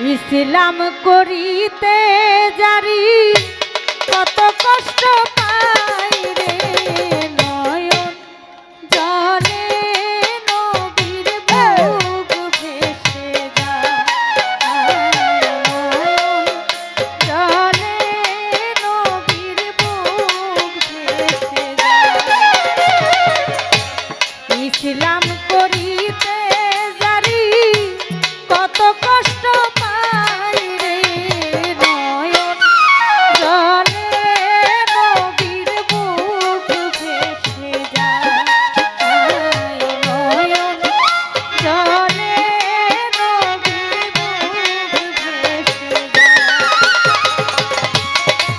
ইসলাম করিতে জারি কত কষ্ট পাই রে।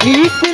ঠিক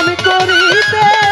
আমি করিতে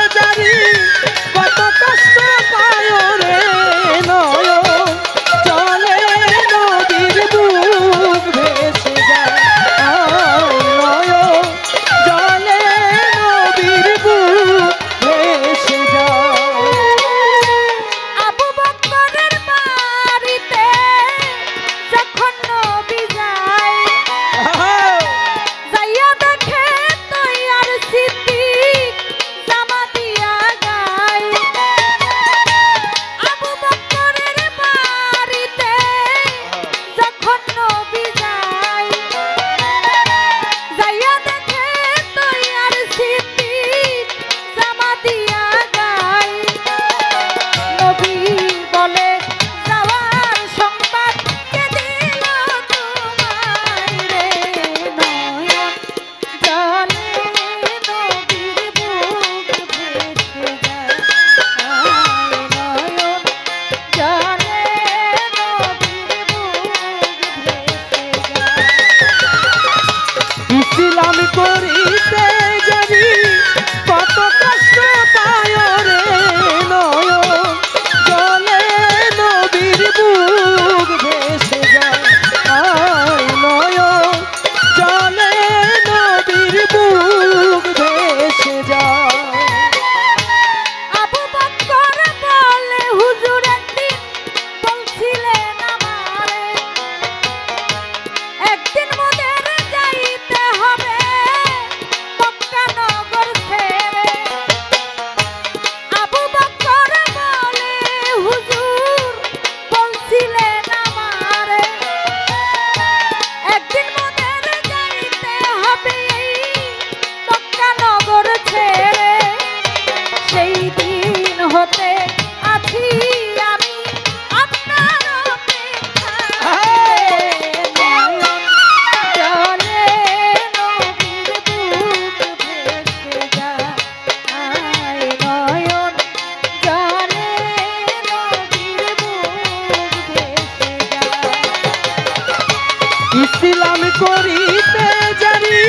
ইসলাম করিতে জানি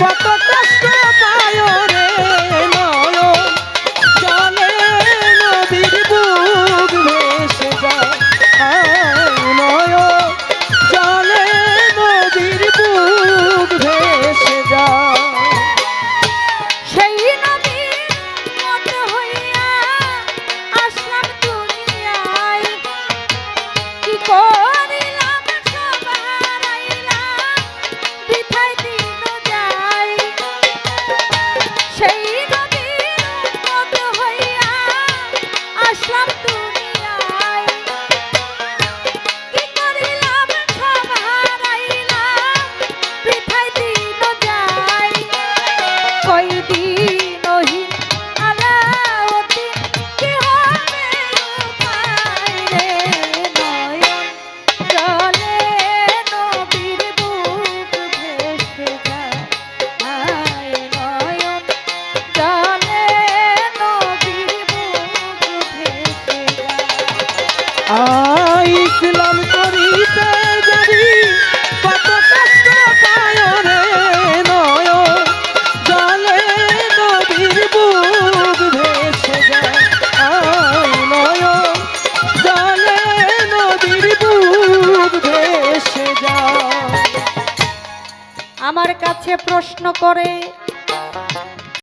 কত কষ্ট পায় রে প্রশ্ন করে।